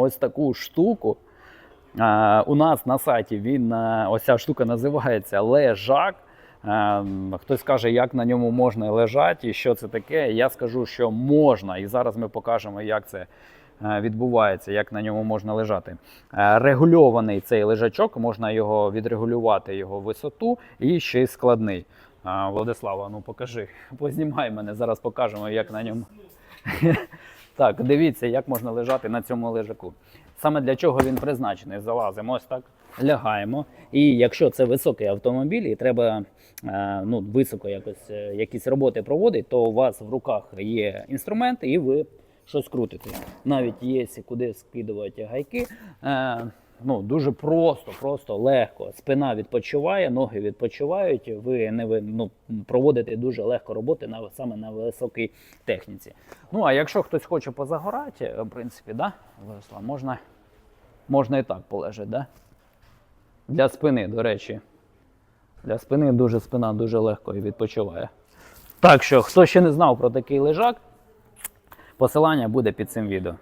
ось таку штуку. У нас на сайті він е, ось ця штука називається лежак. Е, Хтось каже, як на ньому можна лежати і що це таке. Я скажу, що можна. І зараз ми покажемо, як це е, відбувається, як на ньому можна лежати. Регульований цей лежачок, можна його відрегулювати, його висоту, і ще й складний. Владислава, ну покажи, познімай мене, зараз покажемо, як на ньому. Так, дивіться, як можна лежати на цьому лежаку. Саме для чого він призначений. Залазимо ось так, лягаємо. І якщо це високий автомобіль, і треба е, ну, високо якось, е, якісь роботи проводити, то у вас в руках є інструмент, і ви щось крутите. Навіть є куди скидувати гайки. Ну, дуже просто, просто легко. Спина відпочиває, ноги відпочивають. Ви не ви, ну, проводите дуже легко роботи на саме на високій техніці. Ну а якщо хтось хоче позагорати, в принципі, да, Владислав, можна, можна і так полежати, да? Для спини, до речі. Для спини дуже спина дуже легко і відпочиває. Так що, хто ще не знав про такий лежак, посилання буде під цим відео.